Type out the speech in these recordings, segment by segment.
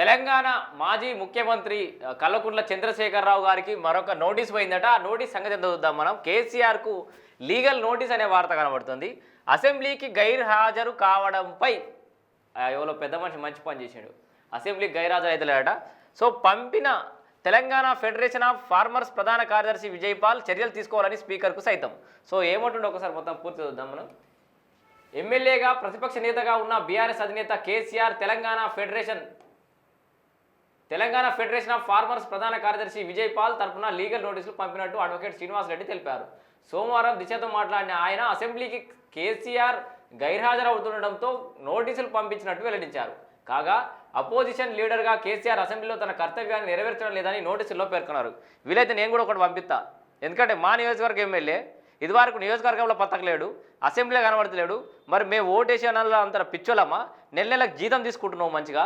తెలంగాణ మాజీ ముఖ్యమంత్రి కల్లకుంట్ల చంద్రశేఖరరావు గారికి మరొక నోటీస్ పోయిందట. ఆ నోటీస్ సంగతి ఎంత చూద్దాం మనం. కేసీఆర్కు లీగల్ నోటీస్ అనే వార్త కనబడుతుంది. అసెంబ్లీకి గైర్ హాజరు కావడంపై ఎవరో పెద్ద మనిషి మంచి పని చేసాడు. అసెంబ్లీకి గైర్హాజరు అవుతలేడట సో పంపిన తెలంగాణ ఫెడరేషన్ ఆఫ్ ఫార్మర్స్ ప్రధాన కార్యదర్శి విజయపాల్ చర్యలు తీసుకోవాలని స్పీకర్కు సైతం. సో ఏమంటుండో ఒకసారి మొత్తం పూర్తి చూద్దాం మనం. ఎమ్మెల్యేగా ప్రతిపక్ష నేతగా ఉన్న బీఆర్ఎస్ అధినేత KCR Telangana federation Telangana federation of farmers ప్రధాన కార్యదర్శి విజయ్ పాల్ తరఫున లీగల్ నోటీసులు పంపినట్టు అడ్వకేట్ శ్రీనివాస్ రెడ్డి తెలిపారు. సోమవారం దిశతో మాట్లాడిన ఆయన అసెంబ్లీకి కేసీఆర్ గైర్హాజరవుతుండటంతో నోటీసులు పంపించినట్టు వెల్లడించారు. కాగా అపోజిషన్ లీడర్గా కేసీఆర్ అసెంబ్లీలో తన కర్తవ్యాన్ని నెరవేర్చడం లేదని నోటీసుల్లో పేర్కొన్నారు. వీలైతే నేను కూడా ఒకటి పంపిస్తా. ఎందుకంటే మా నియోజకవర్గ ఎమ్మెల్యే ఇదివరకు నియోజకవర్గంలో పత్తకలేడు అసెంబ్లీలో కనబడతలేడు. మరి మేము ఓటేసే అన్నలో అంత పిచ్చోలమ్మా నెల నెలకు జీతం తీసుకుంటున్నాం మంచిగా?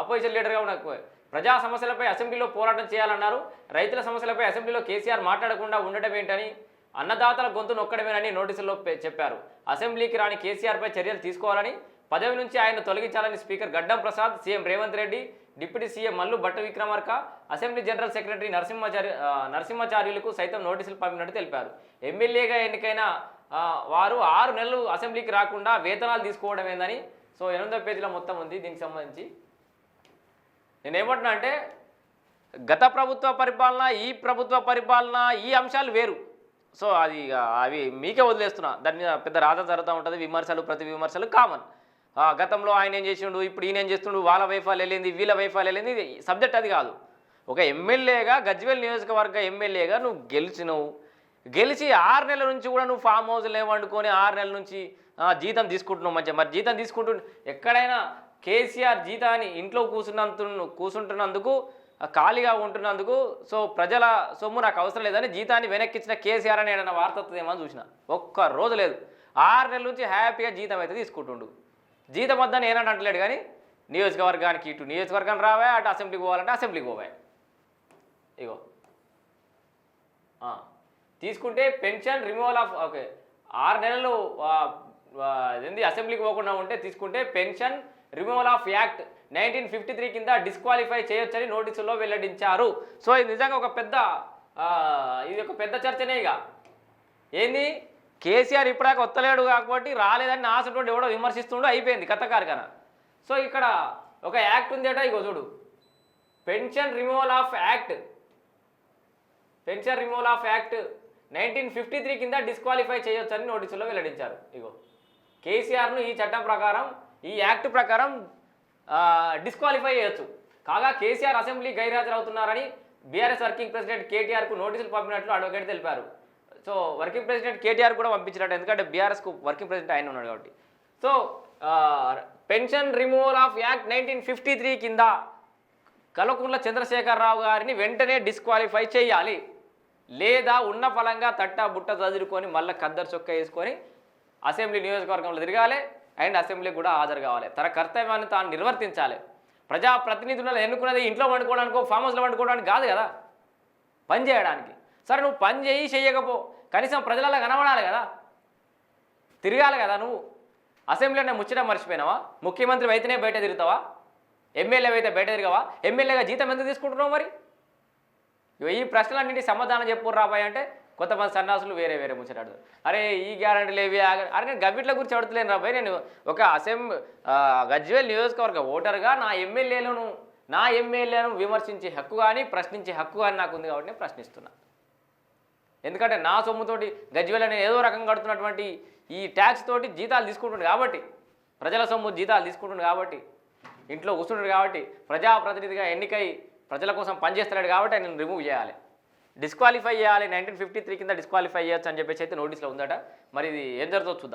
అపోజిషన్ లీడర్గా ఉన్న ప్రజా సమస్యలపై అసెంబ్లీలో పోరాటం చేయాలన్నారు. రైతుల సమస్యలపై అసెంబ్లీలో కేసీఆర్ మాట్లాడకుండా ఉండటం ఏంటని అన్నదాతల గొంతు నొక్కడమేనని నోటీసుల్లో చెప్పారు. అసెంబ్లీకి రాని కేసీఆర్పై చర్యలు తీసుకోవాలని పదవి నుంచి ఆయన తొలగించాలని speaker Gaddam Prasad CM Revanth Reddy deputy CM Mallu Bhatti Vikramarka assembly general secretary Narasimhacharya నరసింహాచార్యులకు సైతం నోటీసులు పంపినట్టు తెలిపారు. ఎమ్మెల్యేగా ఎన్నికైన వారు ఆరు నెలలు అసెంబ్లీకి రాకుండా వేతనాలు తీసుకోవడం ఏందని సో ఎనిమిదో పేజీలో మొత్తం ఉంది దీనికి సంబంధించి. నేను ఏమంటున్నా అంటే గత ప్రభుత్వ పరిపాలన ఈ ప్రభుత్వ పరిపాలన ఈ అంశాలు వేరు. సో అది అవి మీకే వదిలేస్తున్నా. దాని మీద పెద్ద రాత జరుగుతూ ఉంటుంది. విమర్శలు ప్రతి విమర్శలు కామన్. గతంలో ఆయన ఏం చేసిండు ఇప్పుడు ఈయన ఏం చేస్తుండు వాళ్ళ వైఫాలు వెళ్ళింది వీళ్ళ వైఫాలు వెళ్ళింది సబ్జెక్ట్ అది కాదు. ఒక ఎమ్మెల్యేగా గజ్వేల్ నియోజకవర్గ ఎమ్మెల్యేగా నువ్వు గెలిచినవు. గెలిచి ఆరు నెలల నుంచి కూడా నువ్వు ఫామ్ హౌస్లో వండుకొని ఆరు నెలల నుంచి జీతం తీసుకుంటున్నావు మంచిగా మరి జీతం తీసుకుంటు ఎక్కడైనా కేసీఆర్ జీతాన్ని ఇంట్లో కూర్చున్నందు కూర్చుంటున్నందుకు ఖాళీగా ఉంటున్నందుకు సో ప్రజల సొమ్ము నాకు అవసరం లేదని జీతాన్ని వెనక్కిచ్చిన కేసీఆర్ అని ఏదైనా వార్త వస్తుందేమో అని చూసిన. ఒక్క రోజు లేదు. ఆరు నెలల నుంచి హ్యాపీగా జీతం అయితే తీసుకుంటుండు. జీతం వద్దని ఏనంటే అంటలేడు కానీ నియోజకవర్గానికి ఇటు నియోజకవర్గానికి రావా అటు అసెంబ్లీకి పోవాలంటే అసెంబ్లీకి పోవా ఇగో. తీసుకుంటే పెన్షన్ రిమూవల్ ఆఫ్ ఓకే. ఆరు నెలలు ఏంది అసెంబ్లీకి పోకుండా ఉంటే తీసుకుంటే pension removal of act nineteen fifty three కింద డిస్క్వాలిఫై చేయొచ్చని నోటీసుల్లో వెల్లడించారు. సో ఇది నిజంగా ఒక పెద్ద ఇది ఒక పెద్ద చర్చనే ఇక. ఏంది? కేసీఆర్ ఇప్పటిదాకా వత్తలేడు కాబట్టి రాలేదని నాసినటువంటి ఎవడో విమర్శిస్తుండో అయిపోయింది కథ కార్ఖాన. సో ఇక్కడ ఒక యాక్ట్ ఉందేట ఇగో చూడు. Pension removal of act pension removal of act nineteen fifty three కింద డిస్క్వాలిఫై చేయొచ్చని నోటీసులో వెల్లడించారు. ఇగో. కేసీఆర్ను ఈ చట్టం ప్రకారం ఈ యాక్ట్ ప్రకారం డిస్క్వాలిఫై చేయొచ్చు. కాగా కేసీఆర్ అసెంబ్లీ గైర్హాజరవుతున్నారని బీఆర్ఎస్ వర్కింగ్ ప్రెసిడెంట్ కేటీఆర్కు నోటీసులు పంపినట్లు అడ్వకేట్ తెలిపారు. సో వర్కింగ్ ప్రెసిడెంట్ కేటీఆర్ కూడా పంపించినట్టు ఎందుకంటే బీఆర్ఎస్కు వర్కింగ్ ప్రెసిడెంట్ ఆయన ఉన్నాడు కాబట్టి. So pension removal of act nineteen fifty three కింద కలకుండ్ల చంద్రశేఖరరావు గారిని వెంటనే డిస్క్వాలిఫై చేయాలి. లేదా ఉన్న ఫలంగా తట్ట బుట్ట చదురుకొని మళ్ళీ కద్దరు చొక్క వేసుకొని అసెంబ్లీ నియోజకవర్గంలో తిరగాలి. అండ్ అసెంబ్లీకి కూడా హాజరు కావాలి. తన కర్తవ్యాన్ని తాను నిర్వర్తించాలి. ప్రజాప్రతినిధులను ఎన్నుకున్నది ఇంట్లో వండుకోవడానికో ఫామ్ హౌస్లో వండుకోవడానికి కాదు కదా? పని చేయడానికి. సరే నువ్వు పని చేయి చేయకపో. కనీసం ప్రజలలో కనబడాలి కదా? తిరగాలి కదా నువ్వు? అసెంబ్లీలో ముచ్చట మర్చిపోయినావా? ముఖ్యమంత్రి అయితేనే బయట తిరుగుతావా? ఎమ్మెల్యే అయితే బయట తిరగవా? ఎమ్మెల్యేగా జీతం ఎందుకు తీసుకుంటున్నావు మరి? ఇగో ఈ ప్రశ్నలన్నింటి సమాధానం చెప్పు రాబాయ్ అంటే కొంతమంది సన్నాసులు వేరే వేరే ముచ్చటాడు అరే ఈ గ్యారంటీలు ఏవి అరే నేను గవిట్ల గురించి అడుగుతలేను రాబాయ్ నేను ఒక అసెంబ్ గజ్వేల్ నియోజకవర్గ ఓటర్గా నా ఎమ్మెల్యేలను నా ఎమ్మెల్యేలను విమర్శించే హక్కు కానీ ప్రశ్నించే హక్కు కానీ నాకు ఉంది కాబట్టి నేను ప్రశ్నిస్తున్నా. ఎందుకంటే నా సొమ్ముతోటి గజ్వేల్ అనే ఏదో రకంగా కడుతున్నటువంటి ఈ ట్యాక్స్ తోటి జీతాలు తీసుకుంటుండు కాబట్టి ప్రజల సొమ్ము జీతాలు తీసుకుంటుండు కాబట్టి ఇంట్లో కూర్చుంటాడు కాబట్టి ప్రజాప్రతినిధిగా ఎన్నికై ప్రజల కోసం పనిచేస్తున్నాడు కాబట్టి ఆయన రిమూవ్ చేయాలి. డిస్క్వాలిఫై చేయాలి నైన్టీన్ ఫిఫ్టీ త్రీ కింద డిస్క్వాలిఫై చేయొచ్చు అని చెప్పేసి అయితే నోటీస్లో ఉందట. మరి ఇది ఏం జరుగుతుందో చూద్దాం.